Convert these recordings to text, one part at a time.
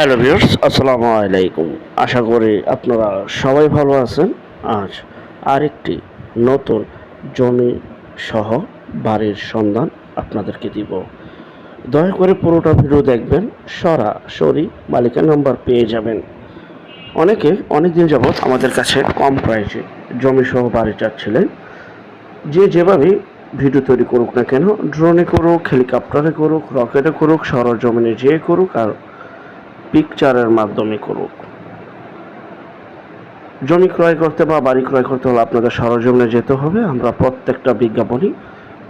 Hello viewers, আসসালামু আলাইকুম। আশা করি আপনারা সবাই ভালো আছেন। আজ আরেকটি নতুন জমি সহ বাড়ির সন্ধান আপনাদেরকে দিব। দয়া করে পুরোটা ভিডিও দেখবেন, সরাসরি মালিকের নাম্বার পেয়ে যাবেন। অনেকে অনেক দিন যাবৎ আমাদের কাছে কম প্রাইসে জমি সহ বাড়ি চাচ্ছিলেন। যে যেভাবে ভিডিও তৈরি করুক না কেন ড্রোনে করুক হেলিকপ্টারে করুক রকেটে করুক, সরজমিনে যেয়ে করুক আর পিকচারের মাধ্যমে করুক। জমি ক্রয় করতে বা বাড়ি ক্রয় করতে হলে আপনাদের সরজমিনে যেতে হবে। আমরা প্রত্যেকটা বিজ্ঞাপনই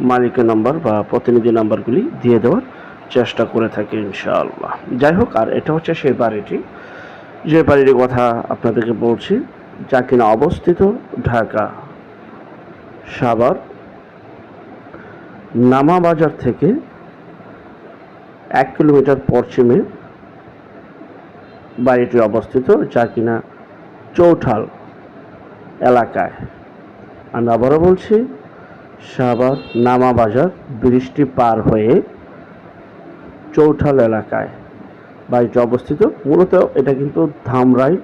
মালিকের নাম্বার বা প্রতিনিধি নাম্বারগুলি দিয়ে দেওয়ার চেষ্টা করে থাকি ইনশাআল্লাহ। যাই হোক, আর এটা হচ্ছে সেই বাড়িটি। যে বাড়িটির কথা আপনাদেরকে বলছি, যা কিনা অবস্থিত ঢাকা সাভার, নামা বাজার থেকে এক কিলোমিটার পশ্চিমে বাড়িটি অবস্থিত যা কিনা চৌঠাল এলাকায়। আমি আবারও বলছি সাভার নামা বাজার বৃষ্টি পার হয়ে চৌঠাল এলাকায় বাড়িটি অবস্থিত। মূলত এটা কিন্তু ধামরাই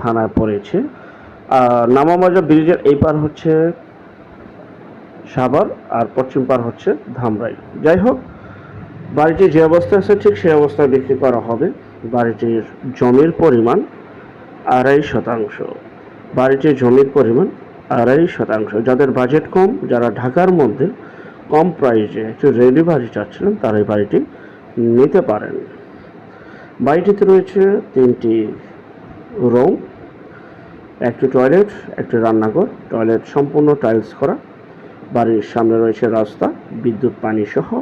থানায় পড়েছে। আর নামা বাজার ব্রিজের এই পার হচ্ছে সাভার আর পশ্চিম পার হচ্ছে ধামরাই। যাই হোক, বাড়িটি যে অবস্থায় আছে ঠিক সেই অবস্থায় বিক্রি করা হবে। বাড়িটির জমির পরিমাণ আড়াই শতাংশ। বাড়িটির জমির পরিমাণ আড়াই শতাংশ। যাদের বাজেট কম, যারা ঢাকার মধ্যে কম প্রাইসে একটু রেডি বাড়ি চাচ্ছিলেন, তারা এই বাড়িটি নিতে পারেন। বাড়িটিতে রয়েছে তিনটি রুম একটি টয়লেট একটি রান্নাঘর। টয়লেট সম্পূর্ণ টাইলস করা। বাড়ির সামনে রয়েছে রাস্তা, বিদ্যুৎ, পানি সহ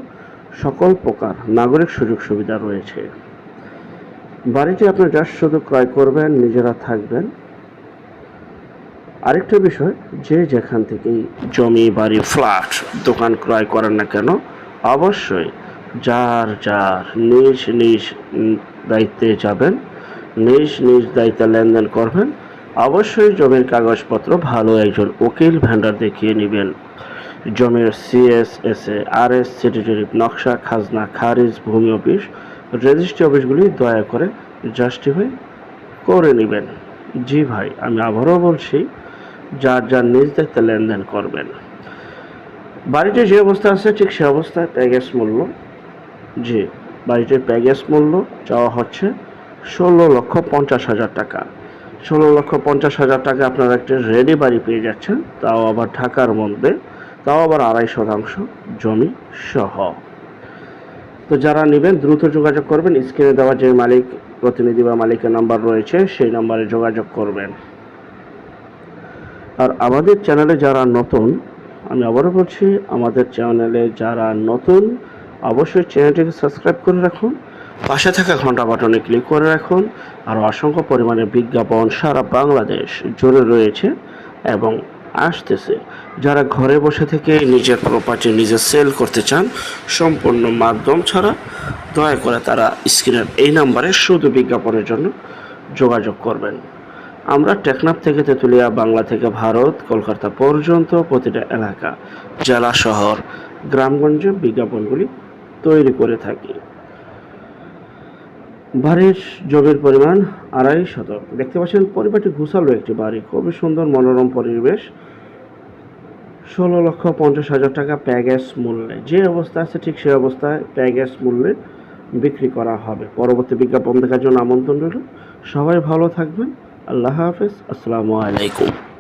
সকল প্রকার নাগরিক সুযোগ সুবিধা রয়েছে। বাড়িটি আপনি জাস্ট শুধু ক্রয় করবেন, নিজেরা থাকবেন। আরেকটা বিষয়, যে যেখান থেকেই জমি, বাড়ি, ফ্ল্যাট দোকান ক্রয় করেন না কেন, অবশ্যই যার যার নিজ নিজ দায়িত্বে যাবেন, নিজ নিজ দায়িত্বে লেনদেন করবেন, অবশ্যই জমির কাগজপত্র ভালো একজন উকিল ভেন্ডার দেখিয়ে নেবেন। জমির সিএসএসএ আর এস সিটি সিটিজেরিপ নকশা, খাজনা, খারিজ, ভূমি অফিস, রেজিস্ট্রি অফিসগুলি দয়া করে জাস্টিফাই করে নেবেন। জি ভাই, আমি আবারও বলছি, যার যার নিজ দায়িত্বে লেনদেন করবেন। বাড়িতে যে অবস্থা আছে, ঠিক সে অবস্থায় প্যাকেজ মূল্য। জি বাড়িটির প্যাকেজ মূল্য চাওয়া হচ্ছে ষোলো লক্ষ পঞ্চাশ হাজার টাকা। ষোলো লক্ষ পঞ্চাশ হাজার টাকা আপনারা একটি রেডি বাড়ি পেয়ে যাচ্ছেন, তাও আবার ঢাকার মধ্যে। তাও আবার আড়াই শতাংশ জমি সহ। তো যারা নেবেন, দ্রুত যোগাযোগ করবেন। স্ক্রিনে দেওয়া যে মালিক, প্রতিনিধি বা মালিকের নাম্বার রয়েছে, সেই নাম্বারে যোগাযোগ করবেন। আর আমাদের চ্যানেলে যারা নতুন, আমি আবারও বলছি, আমাদের চ্যানেলে যারা নতুন, অবশ্যই চ্যানেলটিকে সাবস্ক্রাইব করে রাখুন। পাশে থাকা ঘণ্টা বাটনে ক্লিক করে রাখুন। আর অসংখ্য পরিমাণে বিজ্ঞাপন সারা বাংলাদেশ জুড়ে রয়েছে এবং আসতেছে। যারা ঘরে বসে থেকে নিজের প্রপার্টি নিজে সেল করতে চান, সম্পূর্ণ মাধ্যম ছাড়া দয়া করে তারা স্ক্রিনের এই নাম্বারে শুধু বিজ্ঞাপনের জন্য যোগাযোগ করবেন। আমরা টেকনাফ থেকে তেঁতুলিয়া, বাংলা থেকে ভারত, কলকাতা পর্যন্ত প্রতিটা এলাকা, জেলা, শহর, গ্রামগঞ্জে বিজ্ঞাপনগুলি তৈরি করে থাকি। বাড়ির জমির পরিমাণ আড়াই শতক। দেখতে পাচ্ছেন, পরিবারটি ঘুষালো একটি বাড়ি। খুবই সুন্দর, মনোরম পরিবেশ। ষোলো লক্ষ পঞ্চাশ হাজার টাকা প্যাগেজ মূল্যে। যে অবস্থা আছে, ঠিক সেই অবস্থায় প্যাগেজ মূল্যে বিক্রি করা হবে। পরবর্তী বিজ্ঞাপন দেখার জন্য আমন্ত্রণ রইল। সবাই ভালো থাকবেন। আল্লাহ হাফেজ। আসসালামু আলাইকুম।